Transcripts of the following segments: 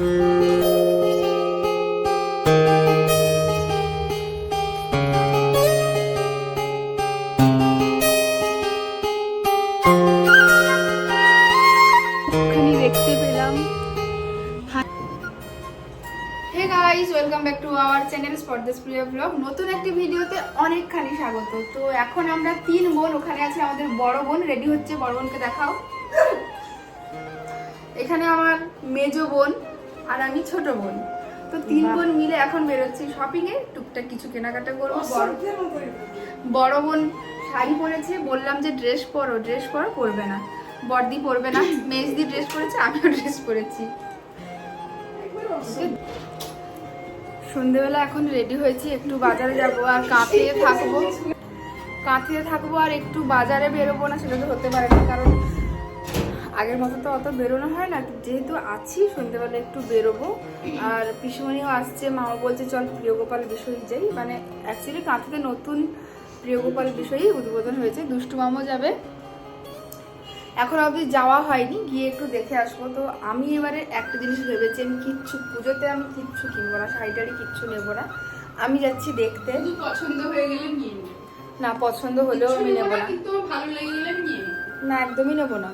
Guys welcome back to our channel স্পর্দেশ প্রিয় blog নতুন একটি ভিডিওতে অনেকখানি স্বাগত। তো এখন আমরা তিন বোন, ওখানে আছে আমাদের বড় বোন। রেডি হচ্ছে, বড় বোনকে দেখাও। এখানে আমার মেজো বোন। আর আমি ছোট বোন। তো তিন বোন মিলে এখন বেরোচ্ছি শপিং এ। টুকটাক কিছু কেনাকাটা করব। বড় বড় বোন শাড়ি পরেছে। বললাম যে ড্রেস পরো ড্রেস পরো পরবে না। বর্দি পরবে না। মেজদি ড্রেস পরেছে আমিও ড্রেস পরেছি। সন্ধেবেলা এখন রেডি হয়েছি একটু বাজারে যাব আর কাঁথিয়ে থাকব। কাঁথিয়ে থাকব আর একটু বাজারে বেরোবো না সেটা তো হতে পারে না কারণ আগের মতো তো অত বেরোনো হয় না যেহেতু আছি সন্ধেবেলা একটু বেরোবো। আর পিসুমণিও আসছে মাও বলছে চল প্রিয়গোপাল বিষয় যাই। মানে অ্যাকচুয়ালি কাঁথিতে নতুন প্রিয়গোপাল বিষয়ই উদ্বোধন হয়েছে। দুষ্টু মামও যাবে। এখন অবধি যাওয়া হয়নি গিয়ে একটু দেখে আসব। তো আমি এবারে একটা জিনিস ভেবেছি আমি কিচ্ছু পুজোতে আমি কিচ্ছু কিনবো না শাড়ি টাড়ি কিচ্ছু নেব না। আমি যাচ্ছি দেখতে। পছন্দ হয়ে গেলে নিয়ে না পছন্দ হলেও আমি নেব না ভালো। না একদমই নেব না।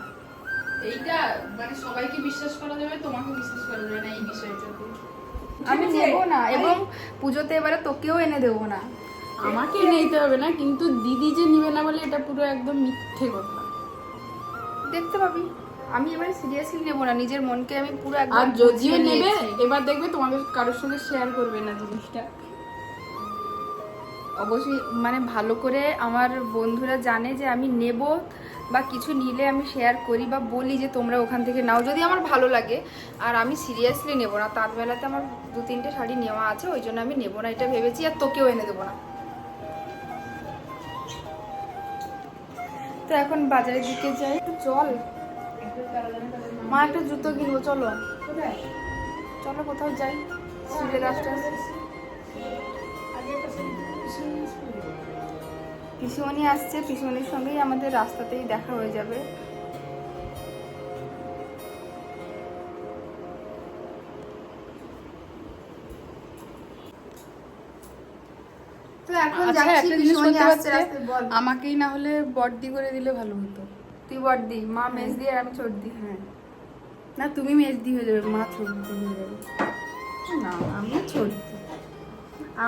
এইটা মানে সবাইকে বিশ্বাস করা যাবে তোমাকে বিশ্বাস করা যাবে না এই বিষয়টাতে। আমি নেব না এবং পুজোতে এবারে তোকেও এনে দেবো না। আমাকে নিতে হবে না কিন্তু দিদি যে নিবে না বলে এটা পুরো একদম মিথ্যে কথা। দেখতে পাবি। আমি এবারে সিরিয়াসলি নেব না নিজের মনকে আমি পুরো একদম আর যদিও নেবে এবার দেখবে তোমাদের কারোর সঙ্গে শেয়ার করবে না জিনিসটা। অবশ্যই মানে ভালো করে আমার বন্ধুরা জানে যে আমি নেব বা কিছু নিলে আমি শেয়ার করি বা বলি যে তোমরা ওখান থেকে নাও, যদি আমার ভালো লাগে। আর আমি সিরিয়াসলি নেব না তাঁত বেলাতে আমার দু তিনটে শাড়ি নেওয়া আছে, ওই জন্য আমি নেব না, এটা ভেবেছি আর তোকেও এনে দেবো না। তো এখন বাজারের দিকে যাই। একটু চল। মা, একটা জুতো কিনবো, চলো। চলো কোথাও যাই আশপাশে পিসিমণি আসছে পিসিমণির সঙ্গেই আমাদের রাস্তাতেই দেখা হয়ে যাবে। আচ্ছা আমাকেই না হলে বর্দি করে দিলে ভালো হতো। তুই বড়দি মা মেজ দিয়ে আর আমি চর্দি হ্যাঁ। না তুমি মেজদি হয়ে যাবে মা ছোটদি হয়ে যাবে। না আমি চর্দি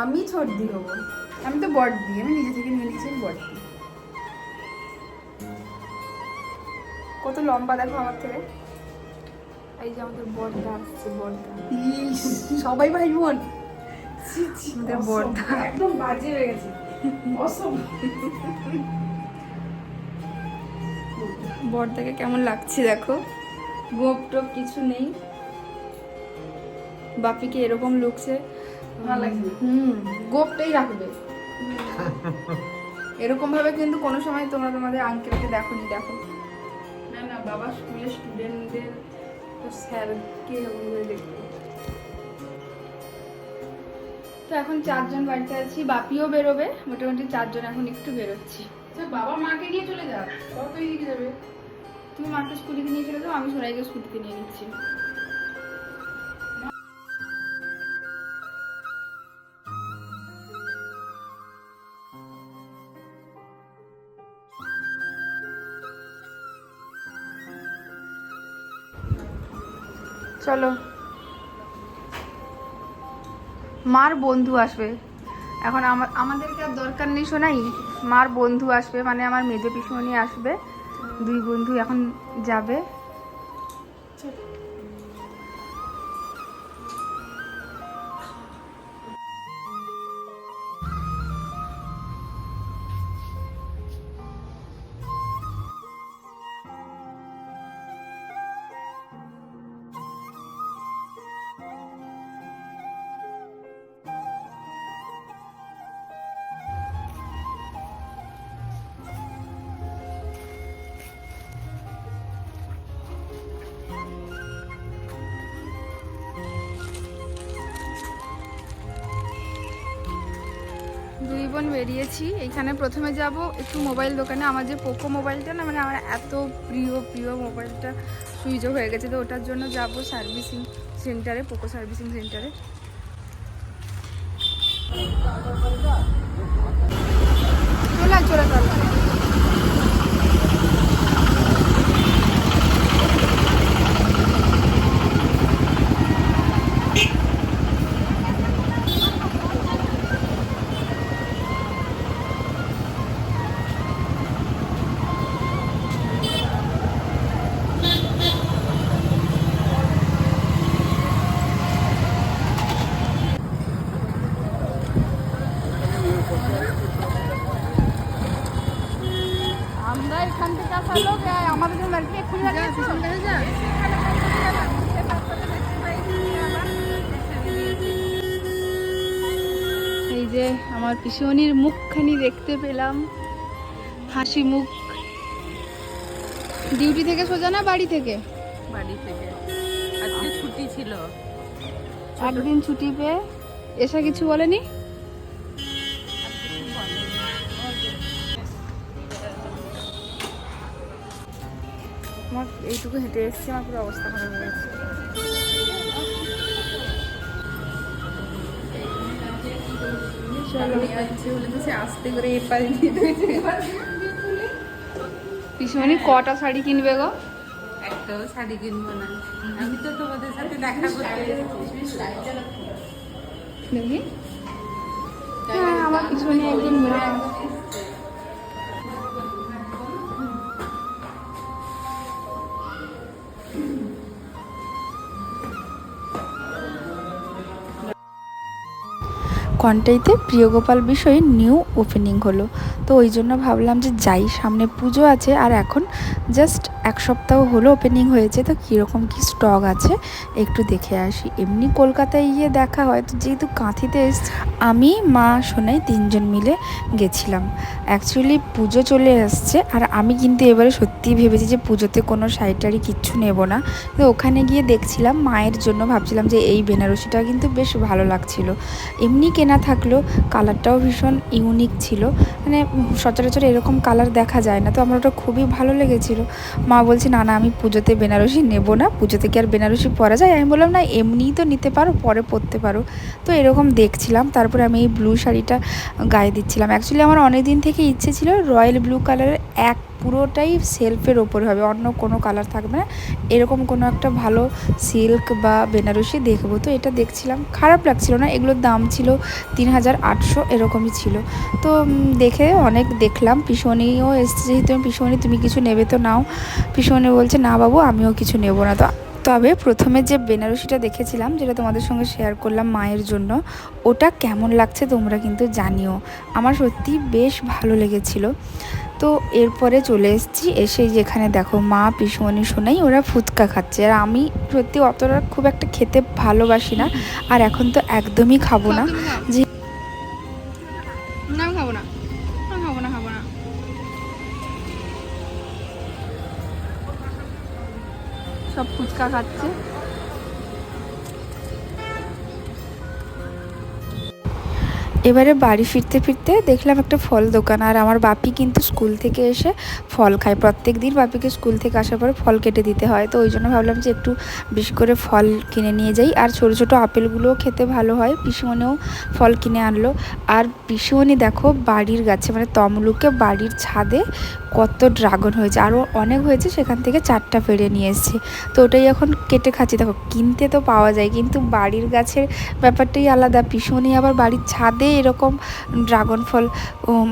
আমি চর্দি হব আমি তো বর্দি আমি নিজে থেকে নিয়ে নিয়েছি আমি বর্দি কত লম্বা দেখো আমার থেকে। এই যে আমাদের বর্দা আসছে বর্দা। সবাই ভাই বোন। আমাদের বর্দা। একদম বাজে হয়ে গেছে। বর্দাকে কেমন লাগছে দেখো? গোপ টোপ কিছু নেই। বাপিকে এরকম লুকছে। হুম গোপটাই রাখবে। এরকম ভাবে কিন্তু কোনো সময় তোমরা তোমাদের আঙ্কেলকে দেখো নি দেখো। না না বাবা স্কুলের স্টুডেন্টদের তো স্যারকে এরকম করে দেখবে তো এখন চারজন বাড়িতে আছি বাপিও বেরোবে মোটামুটি চারজন এখন একটু বেরোচ্ছি। বাবা মাকে নিয়ে চলে যা কত এদিকে যাবে। তুমি মাকে স্কুটিতে নিয়ে চলে যাও আমি সোনাইকে স্কুটিতে নিয়ে নিচ্ছি। চলো। মার বন্ধু আসবে। এখন আমার আমাদেরকে আর দরকার নেই শোনাই। মার বন্ধু আসবে মানে আমার মেজো পিসমণি আসবে। দুই বন্ধু এখন যাবে। দুই বোন বেরিয়েছি। এখানে প্রথমে যাব একটু মোবাইল দোকানে। আমার যে পোকো মোবাইলটা না মানে আমার এত প্রিয় প্রিয় মোবাইলটা সুইচ হয়ে গেছে। তো ওটার জন্য যাব সার্ভিসিং সেন্টারে, পোকো সার্ভিসিং সেন্টারে। চলে চলে চলে আমার পিসিমণির মুখখানি দেখতে পেলাম। হাসি মুখ। ডিউটি থেকে সোজা না বাড়ি থেকে? বাড়ি থেকে। আজকে ছুটি ছিল। একদিন ছুটি পেয়ে এসে কিছু বলেনি? আমার এইটুকু হেঁটে এসেছি আমার পুরো অবস্থা খারাপ হয়ে গেছে। পিসিমণি কটা শাড়ি কিনবে গো? একটাও শাড়ি কিনবো না। আমি তো তোমাদের সাথে দেখা করতে দেখি। হ্যাঁ আমার পিছনে একজন মেয়ে। কন্টাইতে প্রিয়গোপাল বিষয়ে নিউ ওপেনিং হলো। তো ওই জন্য ভাবলাম যে যাই, সামনে পুজো আছে আর এখন জাস্ট এক সপ্তাহ হলো ওপেনিং হয়েছে, তো কীরকম কী স্টক আছে একটু দেখে আসি। এমনি কলকাতায় গিয়ে দেখা হয়, তো যেহেতু কাঁথিতে এসছি, আমি, মা, সোনাই তিনজন মিলে গেছিলাম। অ্যাকচুয়ালি পুজো চলে আসছে, আর আমি কিন্তু এবারে সত্যিই ভেবেছি যে পুজোতে কোনো শাড়ি টাড়ি কিচ্ছু নেব না। তো ওখানে গিয়ে দেখছিলাম, মায়ের জন্য ভাবছিলাম যে এই বেনারসিটা কিন্তু বেশ ভালো লাগছিল। এমনি কেনা থাকল, কালারটাও ভীষণ ইউনিক ছিল। মানে সচরাচর এরকম কালার দেখা যায় না, তো আমার ওটা খুবই ভালো লেগেছিলো। মা বলছে, না না, আমি পুজোতে বেনারসি নেব না, পুজোতে কি আর বেনারসি পরা যায়? আমি বললাম, না, এমনিই তো নিতে পারো, পরে পরতে পারো। তো এরকম দেখছিলাম, তারপরে আমি এই ব্লু শাড়িটা গায়ে দিচ্ছিলাম। অ্যাকচুয়ালি আমার অনেক দিন থেকে ইচ্ছে ছিল রয়্যাল ব্লু কালারের এক পুরোটাই সেলফের ওপর হবে, অন্য কোনো কালার থাকবে না। এরকম কোনো একটা ভালো সিল্ক বা বেনারসি দেখব। তো এটা দেখছিলাম, খারাপ লাগছিল না, এগুলোর দাম ছিল তিন হাজার আটশো, এরকমই ছিল। তো দেখে অনেক দেখলাম, পিসনিও এসছে, যেহেতু পিছনে তুমি কিছু নেবে তো নাও। পিসনি বলছে, না বাবু, আমিও কিছু নেব না। তো তবে প্রথমে যে বেনারসিটা দেখেছিলাম যেটা তোমাদের সঙ্গে শেয়ার করলাম মায়ের জন্য ওটা কেমন লাগছে তোমরা কিন্তু জানিও। আমার সত্যি বেশ ভালো লেগেছিল। তো এরপরে চলে এসেছি এসে যেখানে দেখো মা পিসুমণি শোনাই ওরা ফুচকা খাচ্ছে। আর আমি সত্যি অতটা খুব একটা খেতে ভালোবাসি না আর এখন তো একদমই খাব না। যে সব ফুচকা খাচ্ছে। এবারে বাড়ি ফিরতে ফিরতে দেখলাম একটা ফল দোকান, আর আমার বাপি কিন্তু স্কুল থেকে এসে ফল খায়। প্রত্যেক দিন বাপিকে স্কুল থেকে আসার পরে ফল কেটে দিতে হয়, তো ওই জন্য ভাবলাম যে একটু বেশি করে ফল কিনে নিয়ে যাই। আর ছোটো ছোটো আপেলগুলোও খেতে ভালো হয় পিসুমনেও ফল কিনে আনলো। আর পিসুমনি দেখো, বাড়ির গাছে মানে তমলুকে বাড়ির ছাদে কত ড্রাগন হয়েছে আরও অনেক হয়েছে, সেখান থেকে চারটা পেড়ে নিয়ে এসেছে। তো ওটাই এখন কেটে খাচ্ছি। দেখো, কিনতে তো পাওয়া যায়, কিন্তু বাড়ির গাছের ব্যাপারটাই আলাদা। পিসুনি আবার বাড়ির ছাদে এরকম ড্রাগন ফল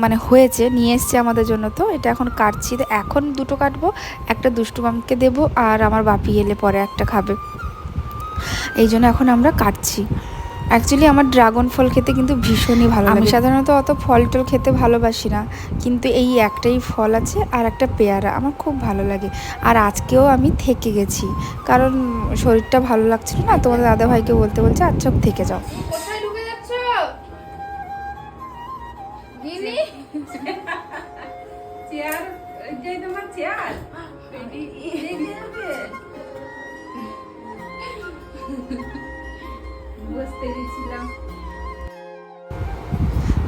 মানে হয়েছে, নিয়ে এসছে আমাদের জন্য। তো এটা এখন কাটছি। তো এখন দুটো কাটবো, একটা দুষ্টু মামকে দেবো, আর আমার বাপি এলে পরে একটা খাবে। এই জন্য এখন আমরা কাটছি। অ্যাকচুয়ালি আমার ড্রাগন ফল খেতে কিন্তু ভীষণই ভালো লাগে। আমি সাধারণত অত ফল টল খেতে ভালোবাসি না কিন্তু এই একটাই ফল আছে আর একটা পেয়ারা আমার খুব ভালো লাগে। আর আজকেও আমি থেকে গেছি কারণ শরীরটা ভালো লাগছিল না তোমাদের দাদা ভাইকে বলতে বলছে আচ্ছা থেকে যাও।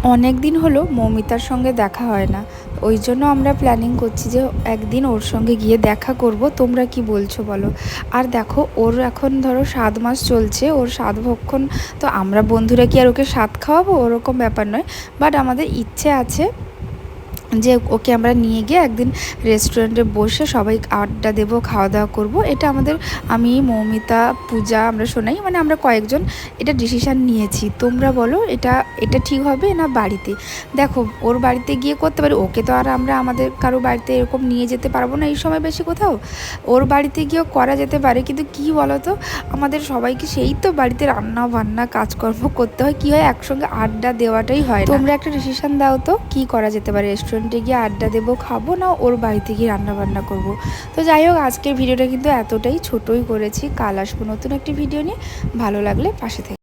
অনেক দিন হলো মৌমিতার সঙ্গে দেখা হয় না। ওই জন্য আমরা প্ল্যানিং করছি যে একদিন ওর সঙ্গে গিয়ে দেখা করব। তোমরা কি বলছো বলো? আর দেখো, ওর এখন ধরো সাত মাস চলছে, ওর সাত ভক্ষণ তো আমরা বন্ধুরা কি আর ওকে সাত খাওয়াবো? ওরকম ব্যাপার নয়। বাট আমাদের ইচ্ছে আছে যে ওকে আমরা নিয়ে গিয়ে একদিন রেস্টুরেন্টে বসে সবাই আড্ডা দেবো খাওয়া দাওয়া করব, এটা আমাদের, আমি, মৌমিতা, পূজা আমরা শোনাই মানে আমরা কয়েকজন এটা ডিসিশান নিয়েছি। তোমরা বলো, এটা এটা ঠিক হবে না বাড়িতে? দেখো, ওর বাড়িতে গিয়ে করতে পারি, ওকে তো আর আমরা আমাদের কারও বাড়িতে এরকম নিয়ে যেতে পারব না এই সময় বেশি কোথাও। ওর বাড়িতে গিয়েও করা যেতে পারে, কিন্তু কি বলো তো আমাদের সবাইকে সেই তো বাড়িতে রান্না বান্না কাজকর্ম করতে হয়, কী হয়, একসঙ্গে আড্ডা দেওয়াটাই হয় তোমরা একটা ডিসিশান দাও তো, কি করা যেতে পারে রেস্টুরেন্টে গিয়ে আড্ডা দেবো, খাব, না ওর বাড়িতে গিয়ে রান্নাবান্না করব। তো যাই হোক, আজকের ভিডিওটা কিন্তু এতটাই ছোটই করেছি। কাল আসব নতুন একটি ভিডিও নিয়ে। ভালো লাগলে পাশে থেকে